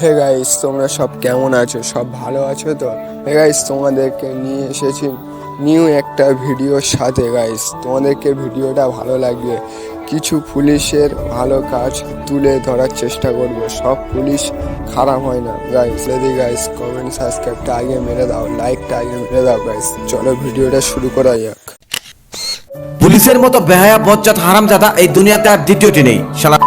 Hey guys তোমরা সব কেমন আছো? সব ভালো আছো তো? হে গাইস তোমাদেরকে নিয়ে এসেছি নিউ একটা ভিডিওর সাথে গাইস তোমাদেরকে ভিডিওটা ভালো লাগবে কিছু পুলিশের ভালো কাজ তুলে ধরার চেষ্টা করব। সব পুলিশ খারাপ হয় না গাইস যদি গাইস কমেন্ট সাবস্ক্রাইবটা আগে মেরে দাও লাইকটা আগে মেরে দাও গাইস চলো ভিডিওটা শুরু করা যাক। পুলিশের মতো বেহায়া, বজ্জাত, হারামজাদা এই দুনিয়াতে আর দ্বিতীয়টি নেই, শালা।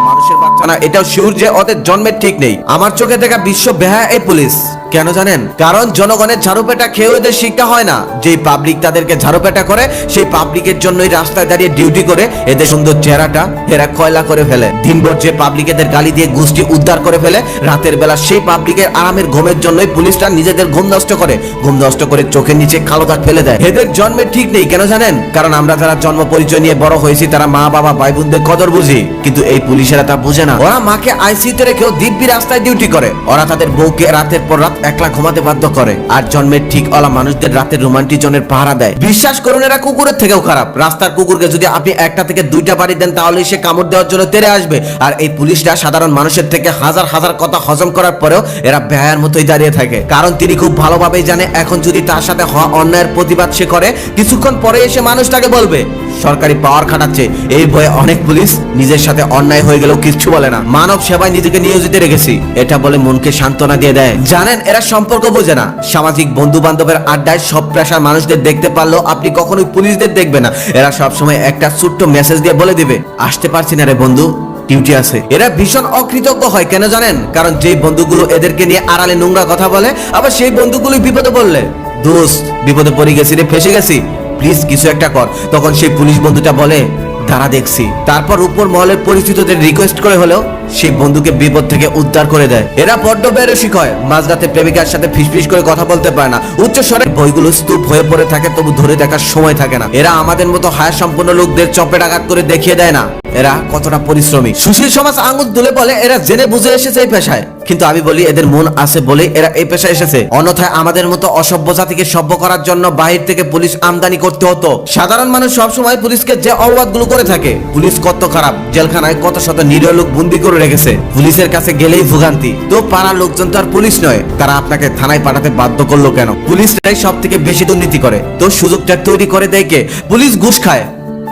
না এটাও শিউর যে ওদের জন্মের ঠিক নেই। আমার চোখে দেখা বিশ্ব বেহায়া এই পুলিশ। কেন জানেন? কারণ জনগণের ঝাড়ুপেটা খেয়ে এদের শিক্ষা হয় না। যেই পাবলিক তাদেরকে ঝাড়ুপেটা করে, সেই পাবলিকের জন্যই রাস্তায় দাঁড়িয়ে ডিউটি করে এদের সুন্দর চেহারাটা এরা কয়লা করে ফেলে। দিনভর যে পাবলিক এদের গালি দিয়ে গোষ্ঠী উদ্ধার করে ফেলে, রাতের বেলা সেই পাবলিকের আরামের ঘুমের জন্যই পুলিশরা নিজেদের ঘুম নষ্ট করে। ঘুম নষ্ট করে চোখের নিচে কালো দাগ ফেলে দেয়। এদের জন্মের ঠিক নেই, কেন জানেন? কারণ আমরা যারা জন্ম পরিচয় নিয়ে বড় হয়েছি, তারা মা, বাবা, ভাই, বোনদের কদর বুঝি। কিন্তু এই পুলিশেরা তা বুঝে না। ওরা মাকে আইসিইউতে রেখেও দিব্যি রাস্তায় ডিউটি করে। ওরা তাদের বউকে রাতের পর রাত একলা ঘুমাতে বাধ্য করে। আর জন্মের ঠিক অলা মানুষদের রাতের রোমান্টিক জনের পাহারা দেয়। বিশ্বাস করুন, এরা কুকুরের থেকেও খারাপ। রাস্তার কুকুরকে যদি আপনি একটা থেকে দুইটা বাড়ি দেন তাহলে সে কামড় দেওয়ার জন্য তেরে আসবে। আর এই পুলিশরা সাধারণ মানুষের থেকে হাজার হাজার কথা হজম করার পরেও এরা বেহায়ার মতোই দাঁড়িয়ে থাকে। কারণ তিনি খুব ভালোভাবেই জানে, এখন যদি তার সাথে হওয়া অন্যায়ের প্রতিবাদ সে করে, কিছুক্ষণ পরে এসে মানুষটাকে বলবে, সরকারি পাওয়ার খাটাচ্ছে। এই ভয়ে অনেক পুলিশ নিজের সাথে অন্যায় হয়ে গেলেও কিচ্ছু বলে না। মানব সেবায় নিজেকে নিয়োজিত রেখেছি। এটা বলে মনকে সান্ত্বনা দিয়ে দেয়। জানেন, এরা সম্পর্ক বোঝে না। সামাজিক বন্ধু বান্ধবের আড্ডায় সব পেশার মানুষদের দেখতে পারলেও আপনি কখনোই পুলিশদের দেখবে না। এরা সবসময় একটা ছোট্ট মেসেজ দিয়ে বলে দিবে, আসতে পারছি না রে বন্ধু ডিউটি আছে। এরা ভীষণ অকৃতজ্ঞ হয়, কেন জানেন? কারণ যে বন্ধুগুলো এদেরকে নিয়ে আড়ালে নোংরা কথা বলে, আবার সেই বন্ধুগুলো বিপদে পড়লে। দোস্ত, বিপদে পড়ে গেছি রে, ফেসে গেছি। প্লিজ কিছু একটা কর। তখন সেই পুলিশ বন্ধুটা বলে তারা দেখছি। তারপর উপর মহলের পরিচিতদের রিকোয়েস্ট করে হলেও সেই বন্ধুকে বিপদ থেকে উদ্ধার করে দেয়। এরা বড্ড বেরসিক হয় মাঝরাতে প্রেমিকার সাথে ফিসফিস করে কথা বলতে পারে না। উচ্চ স্বরে, বইগুলো স্তূপ হয়ে পড়ে থাকে, তবু ধরে দেখার সময় থাকে না। এরা আমাদের মতো হায়ার সম্পন্ন লোকদের চপেট আঘাত করে দেখিয়ে দেয় না। এরা কতটা পরিশ্রমী। সুশীল সমাজ আঙুল তুলে বলে, এরা জেনে বুঝে এসেছে এই পেশায়। কিন্তু আমি বলি, এদের মন আছে বলে এরা এই পেশায় এসেছে। অন্যথায় আমাদের মতো অসভ্য জাতিকে সভ্য করার জন্য বাহির থেকে পুলিশ আমদানি করতে হতো। সাধারণ মানুষ সবসময় পুলিশকে যে অপবাদগুলো করে থাকে। পুলিশ কত খারাপ, জেলখানায় কত শত নিরীহ লোক বন্দি করে রেখেছে। পুলিশের কাছে গেলেই ভোগান্তি। তো পাড়ার লোকজন তো আর পুলিশ নয়, তারা আপনাকে থানায় পাঠাতে বাধ্য করল কেন? পুলিশটাই সব থেকে বেশি দুর্নীতি করে। তো সুযোগটা তৈরি করে দেয় কে? পুলিশ ঘুষ খায়।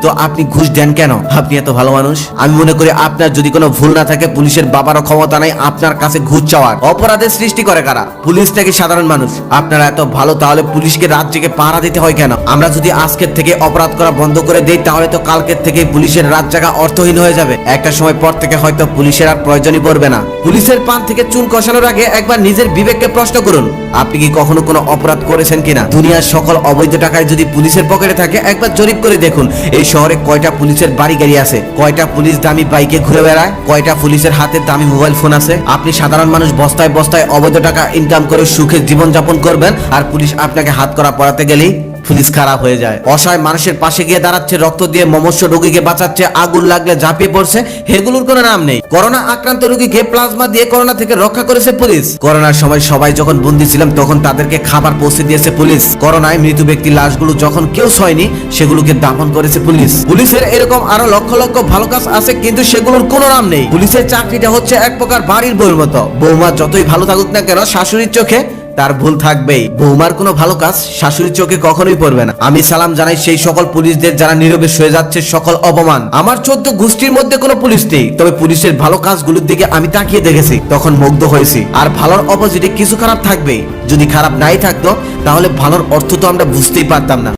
তো আপনি ঘুষ দেন কেন? আপনি এত ভালো মানুষ। আমি মনে করি আপনার যদি কোনো ভুল না থাকে, পুলিশের বাবারও ক্ষমতা নাই, আপনার কাছে ঘুষ চাওয়ার। অপরাধের সৃষ্টি করে কারা? পুলিশ নাকি সাধারণ মানুষ? আপনারা এত ভালো, তাহলে পুলিশকে রাত জেগে পাহারা দিতে হয় কেন? আমরা যদি আজকের থেকে অপরাধ করা বন্ধ করে দেই, তাহলে তো কালকের থেকে পুলিশের রাত জাগা অর্থহীন হয়ে যাবে। একটা সময় পর থেকে হয়তো পুলিশের আর প্রয়োজনই পড়বে না। পুলিশের পান থেকে চুন কষানোর আগে একবার নিজের বিবেককে প্রশ্ন করুন, আপনি কি কখনো কোনো অপরাধ করেছেন কিনা? দুনিয়ার সকল অবৈধ টাকায় যদি পুলিশের পকেটে থাকে, একবার জরিপ করে দেখুন, এই শহরে কয়টা পুলিশের বাড়ি গাড়ি আছে? কয়টা পুলিশ দামি বাইকে ঘুরে বেড়ায়? কয়টা পুলিশের হাতে দামি মোবাইল ফোন আছে? আপনি সাধারণ মানুষ বস্তায় বস্তায় অবৈধ টাকা ইনকাম করে সুখে জীবন যাপন করবেন আর পুলিশ আপনাকে হাত করা পড়াতে গেলেই পুলিশ খারাপ হয়ে যায়। অসহায় মানুষের পাশে গিয়ে দাঁড়াচ্ছে, রক্ত দিয়ে মমস্য রোগীকে বাঁচাচ্ছে, আগুন লাগলে ঝাঁপিয়ে পড়ছে এগুলোর কোনো নাম নেই। করোনা আক্রান্ত রোগীকে প্লাজমা দিয়ে করোনা থেকে রক্ষা করেছে পুলিশ। করোনার সময় সবাই যখন বন্দী ছিলাম, তখন তাদেরকে খাবার পৌঁছে দিয়েছে পুলিশ। করোনায় মৃত ব্যক্তির লাশগুলো যখন কেউ সয়নি সেগুলোকে দাফন করেছে পুলিশ। পুলিশের এরকম আরও লক্ষ লক্ষ ভালো কাজ আছে, কিন্তু সেগুলোর কোনো নাম নেই। পুলিশের চাকরিটা হচ্ছে এক প্রকার বাড়ির বইয়ের মতো। বৌমা যতই ভালো থাকুক না কেন, শাশুড়ির চোখে তার ভুল থাকবেই। বৌমার কোনো ভালো কাজ শাশুড়ির চোখে কখনোই পড়বে না। আমি সালাম জানাই সেই সকল পুলিশদের যারা নীরবে সয়ে যাচ্ছে, সকল অপমান। আমার চোদ্দ গোষ্ঠীর মধ্যে কোনো পুলিশ নেই। তবে পুলিশের ভালো কাজগুলোর দিকে আমি তাকিয়ে দেখেছি, তখন মুগ্ধ হয়েছি। আর ভালোর অপোজিটে কিছু খারাপ থাকবেই। যদি খারাপ নাই থাকতো, তাহলে ভালোর অর্থ তো আমরা বুঝতেই পারতাম না।